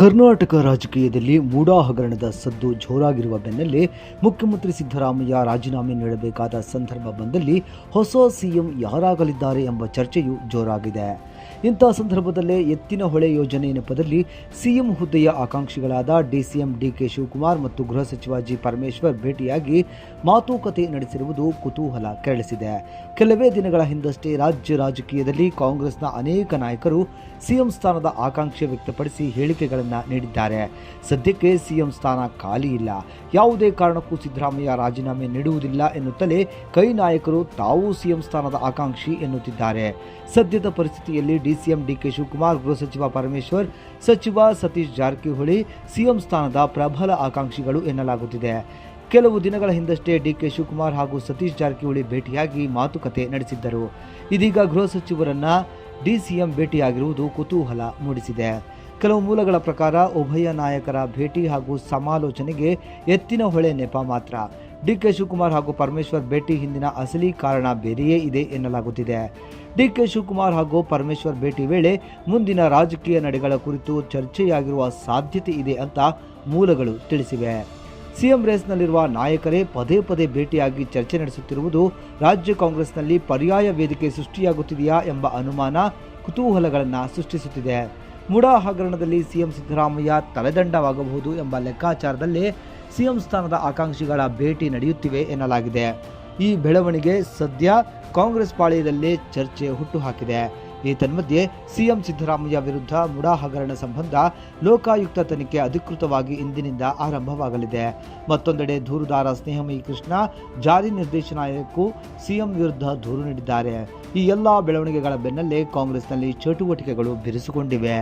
ಕರ್ನಾಟಕ ರಾಜಕೀಯದಲ್ಲಿ ಮೂಡಾ ಹಗರಣದ ಸದ್ದು ಜೋರಾಗಿರುವ ಬೆನ್ನಲ್ಲೇ ಮುಖ್ಯಮಂತ್ರಿ ಸಿದ್ದರಾಮಯ್ಯ ರಾಜೀನಾಮೆ ನೀಡಬೇಕಾದ ಸಂದರ್ಭ ಬಂದಲ್ಲಿ ಹೊಸ ಸಿಎಂ ಯಾರಾಗಲಿದ್ದಾರೆ ಎಂಬ ಚರ್ಚೆಯು ಜೋರಾಗಿದೆ. ಇಂಥ ಸಂದರ್ಭದಲ್ಲೇ ಎತ್ತಿನ ಹೊಳೆ ಯೋಜನೆ ನೆಪದಲ್ಲಿ ಸಿಎಂ ಹುದ್ದೆಯ ಆಕಾಂಕ್ಷಿಗಳಾದ ಡಿಸಿಎಂ ಡಿಕೆ ಶಿವಕುಮಾರ್ ಮತ್ತು ಗೃಹ ಸಚಿವ ಜಿ ಪರಮೇಶ್ವರ್ ಭೇಟಿಯಾಗಿ ಮಾತುಕತೆ ನಡೆಸಿರುವುದು ಕುತೂಹಲ ಕೆರಳಿಸಿದೆ. ಕೆಲವೇ ದಿನಗಳ ಹಿಂದಷ್ಟೇ ರಾಜ್ಯ ರಾಜಕೀಯದಲ್ಲಿ ಕಾಂಗ್ರೆಸ್ನ ಅನೇಕ ನಾಯಕರು ಸಿಎಂ ಸ್ಥಾನದ ಆಕಾಂಕ್ಷೆ ವ್ಯಕ್ತಪಡಿಸಿ ಹೇಳಿಕೆಗಳನ್ನು ನೀಡಿದ್ದಾರೆ. ಸದ್ಯಕ್ಕೆ ಸಿಎಂ ಸ್ಥಾನ ಖಾಲಿ ಇಲ್ಲ. ಯಾವುದೇ ಕಾರಣಕ್ಕೂ ಸಿದ್ದರಾಮಯ್ಯ ರಾಜೀನಾಮೆ ನೀಡುವುದಿಲ್ಲ ಎನ್ನುತ್ತಲೇ ಕೈ ನಾಯಕರು ತಾವು ಸಿಎಂ ಸ್ಥಾನದ ಆಕಾಂಕ್ಷಿ ಎನ್ನುತ್ತಿದ್ದಾರೆ. ಸದ್ಯದ ಪರಿಸ್ಥಿತಿಯಲ್ಲಿ ಡಿಸಿಎಂ ಡಿಕೆ ಶಿವಕುಮಾರ್, ಗೃಹ ಸಚಿವ ಪರಮೇಶ್ವರ್, ಸಚಿವ ಸತೀಶ್ ಜಾರಕಿಹೊಳಿ, ಸಿಎಂ ಸ್ಥಾನದ ಪ್ರಬಲ ಆಕಾಂಕ್ಷಿಗಳು ಎನ್ನಲಾಗುತ್ತಿದೆ. ಕೆಲವು ದಿನಗಳ ಹಿಂದಷ್ಟೇ ಡಿಕೆ ಶಿವಕುಮಾರ್ ಹಾಗೂ ಸತೀಶ್ ಜಾರಕಿಹೊಳಿ ಭೇಟಿಯಾಗಿ ಮಾತುಕತೆ ನಡೆಸಿದ್ದರು. ಇದೀಗ ಗೃಹ ಸಚಿವರನ್ನ ಡಿಸಿಎಂ ಭೇಟಿಯಾಗಿರುವುದು ಕುತೂಹಲ ಮೂಡಿಸಿದೆ. ಕೆಲವು ಮೂಲಗಳ ಪ್ರಕಾರ ಉಭಯ ನಾಯಕರ ಭೇಟಿ ಹಾಗೂ ಸಮಾಲೋಚನೆಗೆ ಎತ್ತಿನ ಹೊಳೆ ನೆಪ ಮಾತ್ರ. ಡಿಕೆ ಶಿವಕುಮಾರ್ ಹಾಗೂ ಪರಮೇಶ್ವರ್ ಭೇಟಿ ಹಿಂದಿನ ಅಸಲಿ ಕಾರಣ ಬೇರೆಯೇ ಇದೆ ಎನ್ನಲಾಗುತ್ತಿದೆ. ಡಿಕೆ ಶಿವಕುಮಾರ್ ಹಾಗೂ ಪರಮೇಶ್ವರ್ ಭೇಟಿ ವೇಳೆ ಮುಂದಿನ ರಾಜಕೀಯ ನಡೆಗಳ ಕುರಿತು ಚರ್ಚೆಯಾಗಿರುವ ಸಾಧ್ಯತೆ ಇದೆ ಅಂತ ಮೂಲಗಳು ತಿಳಿಸಿವೆ. ಸಿಎಂ ರೇಸ್ನಲ್ಲಿರುವ ನಾಯಕರೇ ಪದೇ ಪದೇ ಭೇಟಿಯಾಗಿ ಚರ್ಚೆ ನಡೆಸುತ್ತಿರುವುದು ರಾಜ್ಯ ಕಾಂಗ್ರೆಸ್ನಲ್ಲಿ ಪರ್ಯಾಯ ವೇದಿಕೆ ಸೃಷ್ಟಿಯಾಗುತ್ತಿದೆಯಾ ಎಂಬ ಅನುಮಾನ ಕುತೂಹಲಗಳನ್ನು ಸೃಷ್ಟಿಸುತ್ತಿದೆ. ಮುಡಾ ಹಗರಣದಲ್ಲಿ ಸಿಎಂ ಸಿದ್ದರಾಮಯ್ಯ ತಲೆದಂಡವಾಗಬಹುದು ಎಂಬ ಲೆಕ್ಕಾಚಾರದಲ್ಲೇ ಸಿಎಂ ಸ್ಥಾನದ ಆಕಾಂಕ್ಷಿಗಳ ಭೇಟಿ ನಡೆಯುತ್ತಿವೆ ಎನ್ನಲಾಗಿದೆ. ಈ ಬೆಳವಣಿಗೆ ಸದ್ಯ ಕಾಂಗ್ರೆಸ್ ಪಾಳ್ಯದಲ್ಲೇ ಚರ್ಚೆ ಹುಟ್ಟುಹಾಕಿದೆ. ಈ ತನ್ಮಧ್ಯೆ ಸಿಎಂ ಸಿದ್ದರಾಮಯ್ಯ ವಿರುದ್ಧ ಮುಡಾ ಹಗರಣ ಸಂಬಂಧ ಲೋಕಾಯುಕ್ತ ತನಿಖೆ ಅಧಿಕೃತವಾಗಿ ಇಂದಿನಿಂದ ಆರಂಭವಾಗಲಿದೆ. ಮತ್ತೊಂದೆಡೆ ದೂರುದಾರ ಸ್ನೇಹಮಯಿ ಕೃಷ್ಣ, ಜಾರಿ ನಿರ್ದೇಶನಾಲಯಕ್ಕೂ ಸಿಎಂ ವಿರುದ್ಧ ದೂರು ನೀಡಿದ್ದಾರೆ. ಈ ಎಲ್ಲ ಬೆಳವಣಿಗೆಗಳ ಬೆನ್ನಲ್ಲೇ ಕಾಂಗ್ರೆಸ್ನಲ್ಲಿ ಚಟುವಟಿಕೆಗಳು ಬಿರುಸುಗೊಂಡಿವೆ.